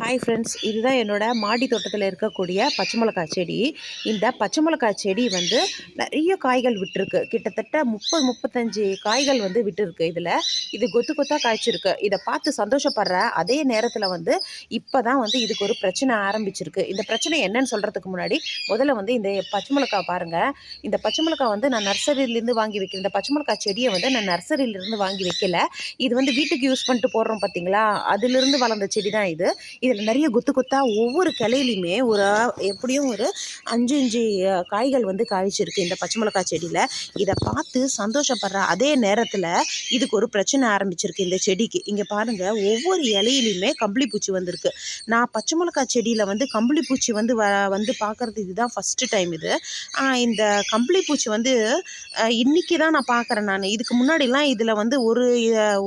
Hi friends இதுதான் என்னோட மாடி தோட்டத்தில் இருக்கக்கூடிய பச்சை மிளகாய் செடி. இந்த பச்சை மிளகாய் செடி வந்து நிறைய காய்கள் விட்டுருக்கு. கிட்டத்தட்ட முப்பது முப்பத்தஞ்சு காய்கள் வந்து விட்டுருக்கு இதில். இது கொத்து கொத்தாக காய்ச்சிருக்கு. இதை பார்த்து சந்தோஷப்படுற அதே நேரத்தில் வந்து இப்போ தான் வந்து இதுக்கு ஒரு பிரச்சனை ஆரம்பிச்சிருக்கு. இந்த பிரச்சனை என்னன்னு சொல்கிறதுக்கு முன்னாடி முதல்ல வந்து இந்த பச்சை மிளகாய் பாருங்கள் இந்த பச்சை மிளகாய் வந்து நான் நர்சரியிலேருந்து வாங்கி வைக்கிறேன் இந்த பச்சை மிளகாய் செடியை வந்து நான் நர்சரியிலேருந்து வாங்கி வைக்கல. இது வந்து வீட்டுக்கு யூஸ் பண்ணிட்டு போடுறோம் பார்த்தீங்களா அதிலிருந்து வளர்ந்த செடி தான் இது. இதில் நிறைய கொத்து கொத்தாக ஒவ்வொரு கிளையிலையுமே ஒரு எப்படியும் ஒரு அஞ்சு அஞ்சு காய்கள் வந்து காய்ச்சிருக்கு இந்த பச்சை மிளகாய் செடியில். இதை பார்த்து சந்தோஷப்படுற அதே நேரத்தில் இதுக்கு ஒரு பிரச்சனை ஆரம்பிச்சிருக்கு இந்த செடிக்கு. இங்கே பாருங்கள் ஒவ்வொரு இலையிலையுமே கம்பளி பூச்சி வந்திருக்கு. நான் பச்சை மிளகாய் செடியில் வந்து கம்பளி பூச்சி வந்து வ வந்து பார்க்குறது இதுதான் ஃபஸ்ட்டு டைம் இது. இந்த கம்பளி பூச்சி வந்து இன்னைக்கு தான் நான் பார்க்குறேன் நான். இதுக்கு முன்னாடிலாம் இதில் வந்து ஒரு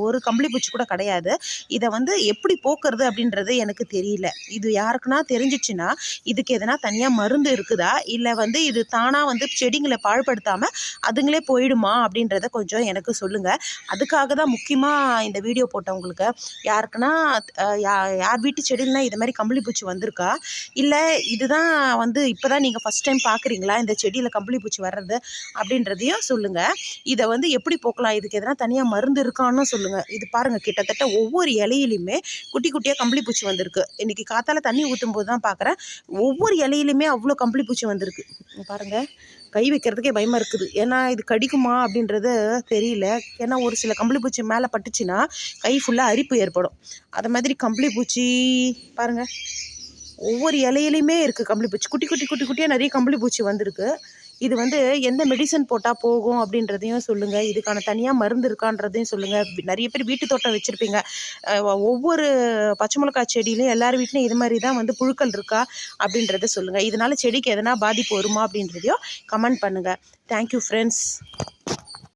ஒரு கம்பளி பூச்சி கூட கிடையாது. இதை வந்து எப்படி போக்குறது அப்படின்றது எனக்கு தெரியல. இது யாருக்குன்னா தெரிஞ்சிச்சுன்னா இதுக்கு எதனா தனியாக மருந்து இருக்குதா? இல்லை வந்து இது தானாக வந்து செடிங்களை பாழ்படுத்தாமல் அதுங்களே போயிடுமா? அப்படின்றத கொஞ்சம் எனக்கு சொல்லுங்கள் அதுக்காக தான் முக்கியமாக இந்த வீடியோ போட்டவங்களுக்கு. யாருக்குன்னா யார் வீட்டு செடியிலனா இது மாதிரி கம்பளி பூச்சி வந்திருக்கா? இல்லை இதுதான் வந்து இப்போ தான் நீங்கள் ஃபஸ்ட் டைம் பார்க்குறீங்களா இந்த செடியில் கம்பளி பூச்சி வர்றது அப்படின்றதையும் சொல்லுங்கள் இதை வந்து எப்படி போக்கலாம்? இதுக்கு எதனா தனியாக மருந்து இருக்கான்னு சொல்லுங்கள் இது பாருங்கள் கிட்டத்தட்ட ஒவ்வொரு இலையிலையுமே குட்டி குட்டியாக கம்பளி பூச்சி வந்திருக்கு. இன்றைக்கி காத்தால் தண்ணி ஊற்றும் போது தான் பார்க்குறேன் ஒவ்வொரு இலையிலையுமே அவ்வளோ கம்பளி பூச்சி வந்திருக்கு. பாருங்கள் கை வைக்கிறதுக்கே பயமாக இருக்குது. ஏன்னா இது கடிக்குமா அப்படின்றது தெரியல. ஏன்னா ஒரு சில கம்பளி பூச்சி மேலே பட்டுச்சுன்னா கை ஃபுல்லாக அரிப்பு ஏற்படும். அது மாதிரி கம்பளி பூச்சி பாருங்கள் ஒவ்வொரு இலையிலையுமே இருக்குது கம்பளி பூச்சி. குட்டி குட்டி குட்டி குட்டியாக நிறைய கம்பளி பூச்சி வந்திருக்கு. இது வந்து எந்த மெடிசன் போட்டால் போகும் அப்படின்றதையும் சொல்லுங்கள் இதுக்கான தனியாக மருந்து இருக்கான்றதையும் சொல்லுங்கள் நிறைய பேர் வீட்டு தோட்டம் வச்சுருப்பீங்க. ஒவ்வொரு பச்சை மிளகாய் செடியிலையும் எல்லார் வீட்லையும் இது மாதிரி தான் வந்து புழுக்கள் இருக்கா அப்படின்றத சொல்லுங்கள் இதனால செடிக்கு எதனா பாதிப்பு வருமா அப்படின்றதையும் கமெண்ட் பண்ணுங்கள் தேங்க்யூ ஃப்ரெண்ட்ஸ்